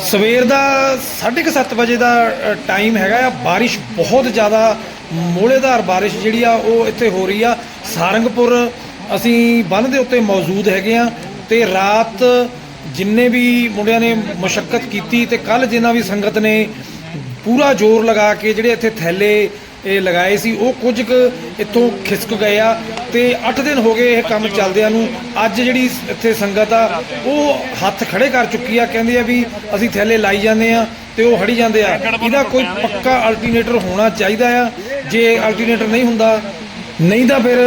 ਸਵੇਰ ਦਾ 7:30 ਵਜੇ ਦਾ ਟਾਈਮ ਹੈਗਾ ਆ। ਬਾਰਿਸ਼ ਬਹੁਤ ਜ਼ਿਆਦਾ, ਮੋਹਲੇਦਾਰ ਬਾਰਿਸ਼ ਜਿਹੜੀ ਆ, ਉਹ ਇੱਥੇ ਹੋ ਰਹੀ ਆ। ਸਾਰੰਗਪੁਰ ਅਸੀਂ ਬੰਨ ਦੇ ਉੱਤੇ ਮੌਜੂਦ ਹੈਗੇ ਆ ਤੇ ਰਾਤ ਜਿੰਨੇ ਵੀ ਮੁੰਡਿਆਂ ਨੇ ਮੁਸ਼ਕਲ ਕੀਤੀ ਤੇ ਕੱਲ ਜਿੰਨਾ ਵੀ ਸੰਗਤ ਨੇ ਪੂਰਾ ਜ਼ੋਰ ਲਗਾ ਕੇ ਜਿਹੜੇ ਇੱਥੇ ਥੈਲੇ ਇਹ ਲਗਾਏ ਸੀ। ਉਹ ਕੁਝ ਕੁ ਇੱਥੋਂ ਖਿਸਕ ਗਏ ਆ ਤੇ 8 ਦਿਨ ਹੋ ਗਏ ਇਹ ਕੰਮ ਚੱਲਦਿਆਂ ਨੂੰ। ਅੱਜ ਜਿਹੜੀ ਇੱਥੇ ਸੰਗਤ ਆ, ਉਹ ਹੱਥ ਖੜੇ ਕਰ ਚੁੱਕੀ ਆ। ਕਹਿੰਦੇ ਆ ਵੀ ਅਸੀਂ ਥੈਲੇ ਲਾਈ ਜਾਂਦੇ ਆ ਤੇ ਉਹ ਹੜੀ ਜਾਂਦੇ ਆ। ਇਹਦਾ ਕੋਈ ਪੱਕਾ ਅਲਟਰਨੇਟਰ ਹੋਣਾ ਚਾਹੀਦਾ ਆ। ਜੇ ਅਲਟਰਨੇਟਰ ਨਹੀਂ ਹੁੰਦਾ, ਨਹੀਂ ਤਾਂ ਫਿਰ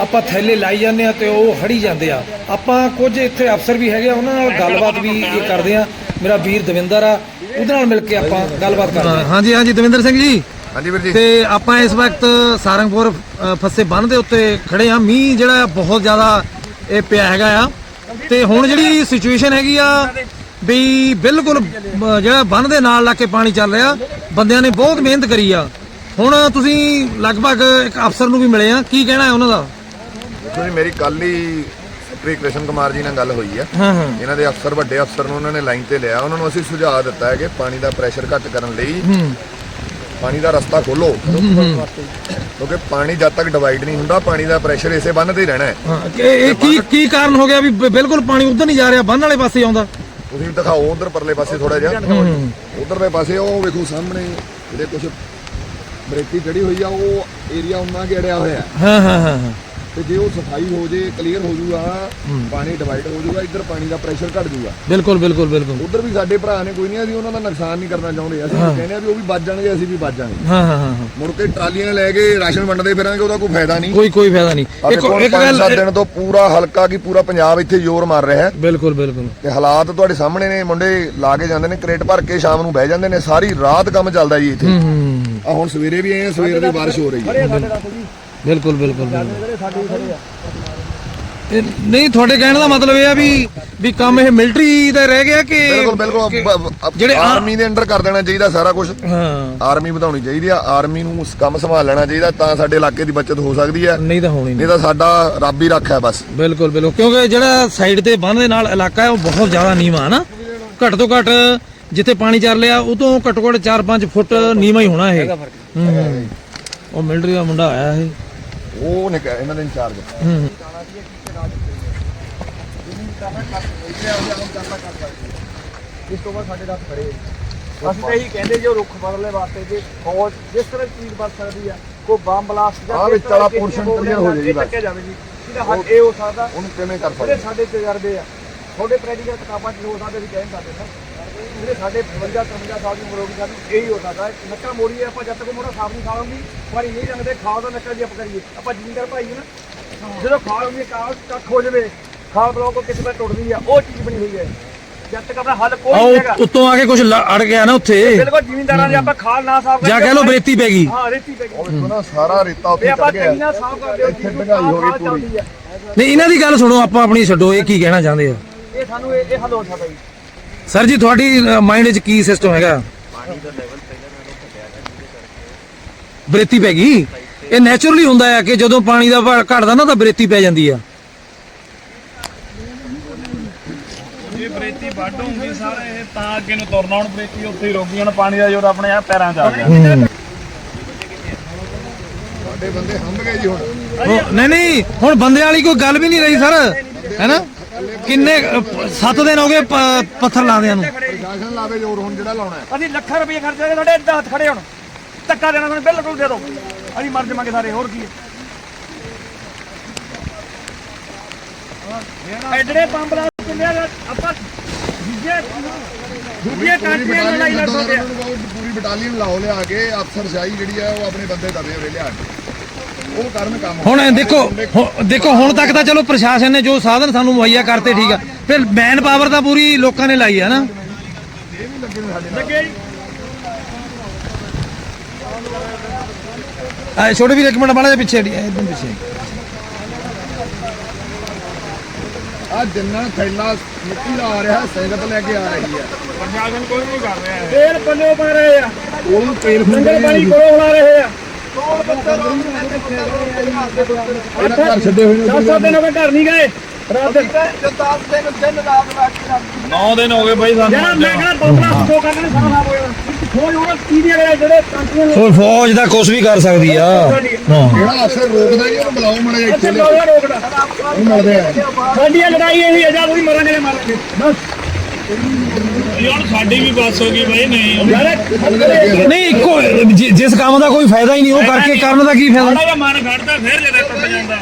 ਆਪਾਂ ਥੈਲੇ ਲਾਈ ਜਾਂਦੇ ਆ ਤੇ ਉਹ ਹੜੀ ਜਾਂਦੇ ਆ। ਆਪਾਂ ਕੁਝ ਇੱਥੇ ਅਫਸਰ ਵੀ ਹੈਗੇ ਆ, ਉਹਨਾਂ ਨਾਲ ਗੱਲਬਾਤ ਵੀ ਇਹ ਕਰਦੇ ਆ। ਮੇਰਾ ਵੀਰ ਦਵਿੰਦਰ ਆ, ਉਹਦੇ ਨਾਲ ਮਿਲ ਕੇ ਆਪਾਂ ਗੱਲਬਾਤ ਕਰਦੇ ਆ। ਹਾਂਜੀ ਹਾਂਜੀ, ਦਵਿੰਦਰ ਸਿੰਘ ਜੀ। ਹਾਂਜੀ ਵੀਰ ਜੀ। ਤੇ ਆਪਾਂ ਇਸ ਵਕਤ ਸਾਰੰਗਪੁਰ ਫੱਸੇ ਬੰਨ ਦੇ ਉੱਤੇ ਖੜੇ ਆ ਮੀਂਹ ਜਿਹੜਾ ਬਹੁਤ ਜ਼ਿਆਦਾ ਇਹ ਪਿਆ ਹੈਗਾ ਆ। ਤੇ ਹੁਣ ਜਿਹੜੀ ਸਿਚੁਏਸ਼ਨ ਹੈਗੀ ਆ ਵੀ ਬਿਲਕੁਲ ਜਿਹੜਾ ਬੰਨ ਦੇ ਨਾਲ ਲਾ ਕੇ ਪਾਣੀ ਚੱਲ ਰਿਹਾ। ਬੰਦਿਆਂ ਨੇ ਬਹੁਤ ਮਿਹਨਤ ਕਰੀ ਆ। ਹੁਣ ਤੁਸੀਂ ਲਗਭਗ ਇੱਕ ਅਫਸਰ ਨੂੰ ਵੀ ਮਿਲੇ ਆ। ਕੀ ਕਹਿਣਾ ਹੈ ਉਹਨਾਂ ਦਾ? ਜੀ ਮੇਰੀ ਕੱਲ ਹੀ ਸ੍ਰੀ ਕ੍ਰਿਸ਼ਨ ਕੁਮਾਰ ਜੀ ਨਾਲ ਗੱਲ ਹੋਈ ਆ। ਇਹਨਾਂ ਦੇ ਅਫਸਰ ਵੱਡੇ ਅਫਸਰ ਨੂੰ ਉਹਨਾਂ ਨੇ ਲਾਈਨ ਤੇ ਲਿਆ। ਉਹਨਾਂ ਨੂੰ ਅਸੀਂ ਸੁਝਾਅ ਦਿੱਤਾ ਹੈ ਕਿ ਪਾਣੀ ਦਾ ਪ੍ਰੈਸ਼ਰ ਘੱਟ ਕਰਨ ਲਈ ਪਾਣੀ ਦਾ ਰਸਤਾ ਖੋਲੋ। ਕਿਉਂਕਿ ਪਾਣੀ ਜਦ ਤੱਕ ਡਿਵਾਈਡ ਨਹੀਂ ਹੁੰਦਾ ਪਾਣੀ ਦਾ ਪ੍ਰੈਸ਼ਰ ਇਸੇ ਬੰਨ ਤੇ ਹੀ ਰਹਿਣਾ ਹੈ। ਇਹ ਕੀ ਕੀ ਕਾਰਨ ਹੋ ਗਿਆ ਵੀ ਬਿਲਕੁਲ ਪਾਣੀ ਉਧਰ ਨਹੀਂ ਜਾ ਰਿਹਾ ਬੰਨ ਵਾਲੇ ਪਾਸੇ ਆਉਂਦਾ? ਤੁਸੀਂ ਦਿਖਾਓ ਉਧਰ ਪਰਲੇ ਪਾਸੇ ਥੋੜਾ ਜਿਹਾ। ਹੂੰ। ਉਧਰ ਦੇ ਪਾਸੇ ਉਹ ਵੇਖੋ ਸਾਹਮਣੇ ਜਿਹੜੇ ਕੁਝ ਬਰੇਤੀ ਚੜੀ ਹੋਈ ਆ ਉਹ ਏਰੀਆ ਉਹਨਾਂ ਘੇੜਿਆ ਹੋਇਆ ਹਾਂ ਹਾਂ ਹਾਂ। ਤੇ ਜੇ ਉਹ ਸਫ਼ਾਈ ਹੋ ਜੇ ਕਲੀਅਰ ਹੋ ਜੂਗਾ ਪਾਣੀ ਡਿਵਾਈਡ ਹੋ ਜੂਗਾ ਇੱਧਰ ਪਾਣੀ ਦਾ ਪ੍ਰੈਸ਼ਰ ਘਟ ਜੂਗਾ। ਬਿਲਕੁਲ ਬਿਲਕੁਲ ਬਿਲਕੁਲ। ਉਧਰ ਵੀ ਸਾਡੇ ਭਰਾ ਨੇ ਕੋਈ ਨਹੀਂ ਅਸੀਂ ਉਹਨਾਂ ਦਾ ਨੁਕਸਾਨ ਨਹੀਂ ਕਰਨਾ ਚਾਹੁੰਦੇ। ਅਸੀਂ ਕਹਿੰਦੇ ਆ ਵੀ ਉਹ ਵੀ ਬਚ ਜਾਣਗੇ ਅਸੀਂ ਵੀ ਬਚ ਜਾਣਗੇ। ਹਾਂ ਹਾਂ ਹਾਂ ਮੁੜ ਕੇ ਟਰਾਲੀਆਂ ਲੈ ਕੇ ਰਾਸ਼ਨ ਵੰਡਦੇ ਫਿਰਾਂਗੇ ਉਹਦਾ ਕੋਈ ਫਾਇਦਾ ਨਹੀਂ। ਕੋਈ ਕੋਈ ਫਾਇਦਾ ਨਹੀਂ। ਇੱਕ ਇੱਕ ਗੱਲ ਦਿਨ ਤੋਂ ਪੂਰਾ ਹਲਕਾ ਕੀ ਪੂਰਾ ਪੰਜਾਬ ਇੱਥੇ ਜ਼ੋਰ ਮਾਰ ਰਿਹਾ ਹੈ। ਬਿਲਕੁਲ ਬਿਲਕੁਲ। ਤੇ ਹਾਲਾਤ ਤੁਹਾਡੇ ਸਾਹਮਣੇ ਨੇ ਮੁੰਡੇ ਲਾ ਕੇ ਜਾਂਦੇ ਨੇ ਕਰੇਟ ਭਰ ਕੇ ਸ਼ਾਮ ਨੂੰ ਬਹਿ ਜਾਂਦੇ ਨੇ ਸਾਰੀ ਰਾਤ ਕੰਮ ਚੱਲਦਾ ਜੀ ਇੱਥੇ। ਹੂੰ ਹੂੰ ਆ ਹੁਣ ਸਵੇਰੇ ਵੀ ਆਏ ਆ ਸਵੇਰ ਦੀ ਬਾਰਿਸ਼ ਹੋ ਰਹੀ ਹੈ। ਬਿਲਕੁਲ ਬਿਲਕੁਲ ਇਹ ਨਹੀਂ ਤੁਹਾਡੇ ਕਹਿਣ ਦਾ ਮਤਲਬ ਇਹ ਆ ਵੀ ਵੀ ਕੰਮ ਇਹ ਮਿਲਟਰੀ ਦਾ ਰਹਿ ਗਿਆ ਕਿ ਬਿਲਕੁਲ ਬਿਲਕੁਲ। ਕਿ- ਜਿਹੜੇ ਆ- ਆਰਮੀ ਦੇ ਅੰਡਰ ਕਰ ਦੇਣਾ ਚਾਹੀਦਾ ਸਾਰਾ ਕੁਝ ਹਾਂ। ਆਰਮੀ ਵਧਾਉਣੀ ਚਾਹੀਦੀ ਆ। ਆਰਮੀ ਨੂੰ ਉਸ ਕੰਮ ਸੰਭਾਲ ਲੈਣਾ ਚਾਹੀਦਾ ਤਾਂ ਸਾਡੇ ਇਲਾਕੇ ਦੀ ਬਚਤ ਹੋ ਸਕਦੀ ਹੈ ਨਹੀਂ ਤਾਂ ਹੋਣੀ ਨਹੀਂ ਨਹੀਂ ਤਾਂ ਸਾਡਾ ਰੱਬ ਹੀ ਰੱਖਿਆ ਬਸ। ਬਿਲਕੁਲ ਬਿਲਕੁਲ। ਕਿਉਂਕਿ ਜਿਹੜਾ ਸਾਈਡ ਤੇ ਬੰਨ ਦੇ ਨਾਲ ਇਲਾਕਾ ਹੈ ਉਹ ਬਹੁਤ ਜ਼ਿਆਦਾ ਨੀਵਾਂ ਹੈ ਨਾ। ਘੱਟ ਤੋਂ ਘੱਟ ਜਿੱਥੇ ਪਾਣੀ ਚੱਲ ਰਿਹਾ ਉਹ ਤੋਂ ਘੱਟੋ ਘੱਟ 4-5 ਫੁੱਟ ਨੀਵਾਂ ਹੀ ਹੋਣਾ ਇਹ। ਹੂੰ। ਉਹ ਮਿਲਟਰੀ ਦਾ ਮੁੰਡਾ ਆਇਆ ਇਹ। ਉਹ ਨਿਕ ਇਹਨਾਂ ਦੇ ਇੰਚਾਰਜ। ਹੂੰ ਇਸ ਤੋਂ ਬਾਅਦ ਸਾਡੇ ਰੱਖ ਖੜੇ ਅਸੀਂ ਤਾਂ ਇਹੀ ਕਹਿੰਦੇ ਜੋ ਰੁੱਖ ਬਦਲਣੇ ਵਾਸਤੇ ਜੇ ਫੌਜ ਜਿਸ ਤਰ੍ਹਾਂ ਚੀਜ਼ ਬਚ ਸਕਦੀ ਆ ਕੋਈ ਬੰਬ ਬਲਾਸਟ ਆਹ ਵਿੱਚ ਵਾਲਾ portion clear ਹੋ ਜਾਏ ਜੀ ਬਸ। ਚੱਕਿਆ ਜਾਵੇ ਜੀ ਇਹਦਾ ਹੱਲ ਇਹ ਹੋ ਸਕਦਾ ਉਹਨੂੰ ਕਿਵੇਂ ਕਰ ਜਿਹੜੇ ਸਕਦੇ? ਸਾਡੇ ਤਜਰਬੇ ਆ। ਤੁਹਾਡੇ ਪ੍ਰੈਕਟੀਕਲ ਕਿਤਾਬਾਂ 'ਚ ਹੋ ਸਕਦੇ ਅਸੀਂ ਕਹਿ ਨਹੀਂ ਸਕਦੇ ਸਰ ਜਿਹੜੇ ਸਾਡੇ 52 53 ਸਾਲ ਦੀ ਉਮਰ ਹੋ ਗਈ ਸਾਨੂੰ ਇਹੀ ਹੋ ਸਕਦਾ ਹੈ। ਨੱਕਾ ਮੋੜੀਏ ਆਪਾਂ ਜਦ ਤੱਕ ਮੋੜਾ ਸਾਫ਼ ਨਹੀਂ ਖਾਵਾਂਗੇ ਵਾਰੀ ਨਹੀਂ ਜਾਂਦੇ ਖਾਓ ਦਾ ਨੱਕਾ ਜੀ ਆਪਾਂ ਕਰੀਏ ਆਪਾਂ ਜ਼ਿਮੀਂਦਾਰ ਭਾਈ ਨਾ। ਜਦੋਂ ਖਾਲ ਹੁੰਦੀ ਕਾਲ ਕੱਖ ਹੋ ਜਾਵੇ ਖਾਲ ਬਲੌਕ ਕੋ ਕਿਸੇ ਵੇ ਟੁੱਟਦੀ ਆ ਉਹ ਚੀਜ਼ ਬਣੀ ਹੋਈ ਹੈ। ਜਦ ਤੱਕ ਆਪਣਾ ਹੱਲ ਕੋਈ ਨਹੀਂ ਹੈਗਾ। ਉੱਤੋਂ ਆ ਕੇ ਕੁਝ ਅੜ ਗਿਆ ਨਾ ਉੱਥੇ। ਬਿਲਕੁਲ ਜ਼ਿਮੀਂਦਾਰਾਂ ਦੇ ਆਪਾਂ ਖਾਲ ਨਾ ਸਾਫ਼ ਜਾਂ ਕਹਿ ਲਓ ਬਰੇਤੀ ਪੈ ਗਈ। ਹਾਂ ਰੇਤੀ ਪੈ ਗਈ। ਉਹ ਵੇਖੋ ਨਾ ਸਾਰਾ ਰੇਤਾ ਉੱਥੇ ਇਹ ਆਪਾਂ ਚੜ ਗਿਆ। ਕਈ ਨਾ ਸਾਫ਼ ਕਰਦੇ ਹਾਂ ਇੱਥੇ ਢਗਾਈ ਹੋ ਗਈ ਪੂਰੀ। ਨਹੀਂ ਇਹਨਾਂ ਦੀ ਗੱਲ ਸੁਣੋ ਆਪਾਂ ਆਪਣੀ ਛੱਡੋ ਇਹ ਕੀ ਕਹਿਣਾ ਚਾਹੁੰਦੇ ਆ? ਇਹ ਸਾਨੂੰ ਇਹ ਇਹ ਹੱਲ ਹੋ ਸਕਦਾ ਜੀ। ਸਰ ਜੀ ਤੁਹਾਡੀ ਮਾਈਂਡ 'ਚ ਕੀ ਸਿਸਟਮ ਹੈਗਾ? ਬਰੇਤੀ ਪੈ ਗਈ? ਇਹ ਨੇਚਰਲੀ ਹੁੰਦਾ ਹੈ ਕਿ ਜਦੋਂ ਪਾਣੀ ਦਾ ਭਾਰ ਘਟਦਾ ਨਾ ਤਾਂ ਬਰੇਤੀ ਪੈ ਜਾਂਦੀ ਆ। ਇਹ ਬਰੇਤੀ ਵੱਢ ਹੋਊਗੀ ਸਾਰੇ ਇਹ ਤਾਂ ਅੱਗੇ ਨੂੰ ਤੁਰਨਾ ਹੁਣ ਬਰੇਤੀ ਉੱਥੇ ਹੀ ਰੋਕੀ ਹੁਣ ਪਾਣੀ ਦਾ ਜੋਰ ਆਪਣੇ ਆ ਪੈਰਾਂ 'ਚ ਆ ਗਿਆ। ਸਾਡੇ ਬੰਦੇ ਹੰਭ ਗਏ ਜੀ ਹੁਣ। ਉਹ- ਨਹੀਂ ਨਹੀਂ ਹੁਣ ਬੰਦੇ ਵਾਲੀ ਕੋਈ ਗੱਲ ਵੀ ਨਹੀਂ ਰਹੀ ਸਰ ਹੈਨਾ ਕਿੰਨੇ 7 ਦਿਨ ਹੋ ਗਏ ਪ- ਪੱਥਰ ਲਾਉਂਦਿਆਂ ਨੂੰ? ਪ੍ਰਸ਼ਾਸਨ ਲਾਵੇ ਜ਼ੋਰ ਹੁਣ ਜਿਹੜਾ ਲਾਉਣਾ ਹੈ। ਅਸੀਂ ਲੱਖਾਂ ਰੁਪਏ ਖਰਚ ਕਰਕੇ ਸਾਡੇ ਇੱਦਾਂ ਹੱਥ ਖੜੇ ਹੁਣ। ਧੱਕਾ ਦੇਣਾ ਸਾਨੂੰ ਬਿਲਕੁਲ ਦੇ ਦਿਓ। ਅਸੀਂ ਮਰ ਜਾਵਾਂਗੇ ਸਾਰੇ ਹੋਰ ਕੀ ਹੈ? ਐਡੜੇ ਪੰਪ ਦਾ ਕਿੰਨੇ ਆਪਾਂ ਦੂਜੇ ਦੂਜੀਆਂ ਕੰਟਰੀਆਂ ਨਾਲ ਲੜਾਈ ਲੜ ਸਕਦੇ ਆ। ਪੂਰੀ ਬਟਾਲੀਅਨ ਲਾਓ ਲਿਆ ਕੇ ਅਫਸਰ ਸ਼ਾਹੀ ਜਿਹੜੀ ਆ ਉਹ ਆਪਣੇ ਬੰਦੇ ਦਵੇ ਵੇ ਲਿਆ ਕੇ। ਹੁਣ ਦੇਖੋ ਹੁਣ- ਦੇਖੋ ਹੁਣ ਤੱਕ ਤਾਂ ਚਲੋ ਪ੍ਰਸ਼ਾਸਨ ਨੇ ਜੋ ਸਾਧਨ ਸਾਨੂੰ ਮੁਹੱਈਆ ਕਰਤੇ ਠੀਕ ਆ। ਫਿਰ ਮੈਨ ਪਾਵਰ ਤਾਂ ਪੂਰੀ ਲੋਕਾਂ ਨੇ ਲਾਈ ਆ ਨਾ। ਆ ਛੋਟੇ ਵੀਰ ਇੱਕ ਮਿੰਟ ਬਾਲਾ ਜਿਹਾ ਪਿੱਛੇ ਇੱਧਰ ਪਿੱਛੇ। ਆ ਜਿੰਨਾ ਥੈਲਾ ਮਿੱਟੀ ਦਾ ਆ ਰਿਹਾ ਸੰਗਤ ਲੈ ਕੇ ਆ ਰਹੀ ਹੈ ਪ੍ਰਸ਼ਾਸਨ ਕੋਈ ਨਹੀਂ ਕਰ ਰਿਹਾ। ਤੇਲ ਪੱਲੇ ਪਾ ਰਹੇ ਆ। ਉਹਨੂੰ ਤੇਲ ਲੰਗਰ ਪਾਣੀ ਕੋਲੋਂ ਲਾ ਰਹੇ ਆ। ਘਰ ਛੱਡੇ ਹੋਏ ਨੇ ਸੱਤ ਦਿਨ ਹੋ ਗਏ ਘਰ ਨਹੀਂ ਗਏ। ਰਾਤ ਦੇ 10 ਦਿਨ ਦਿਨ ਰਾਤ ਬਾਕੀ 9 ਦਿਨ ਹੋ ਗਏ ਬਾਈ ਜਿਹੜਾ ਸਾਨੂੰ ਮੈਂ ਕਹਿੰਦਾ ਸਾਰਾ ਹੋ ਹੋ ਕੀ ਦੇ ਜਿਹੜੇ ਫੌਜ ਦਾ ਕੁਝ ਵੀ ਕਰ ਸਕਦੀ ਆ। ਹਾਂ। ਜਿਹੜਾ ਅਸਰ ਰੋਕਦਾ ਜੀ ਉਹਨੂੰ ਬੁਲਾਓ ਮੜਾ ਇੱਥੇ। ਰੋਕਦਾ। ਮਿਲਦੇ ਆ। ਸਾਡੀ ਇਹ ਲੜਾਈ ਇਹੀ ਹੈ ਜਦ ਵੀ ਮਰਾਂਗੇ ਜਾਂ ਮਾਰਾਂਗੇ। ਬਸ। ਸਾਡੀ ਵੀ ਬੱਸ ਹੋ ਗਈ ਬਾਈ ਨਹੀਂ। ਇੱਕੋ ਜਿਸ ਕੰਮ ਦਾ ਕੋਈ ਫਾਇਦਾ ਹੀ ਨਹੀਂ ਉਹ ਕਰਕੇ ਕਰਨ ਦਾ ਕੀ ਫਾਇਦਾ? ਥੋੜਾ ਜਿਹਾ ਮਨ ਖੜਦਾ ਫਿਰ ਜਦੇ ਟੁੱਟ ਜਾਂਦਾ।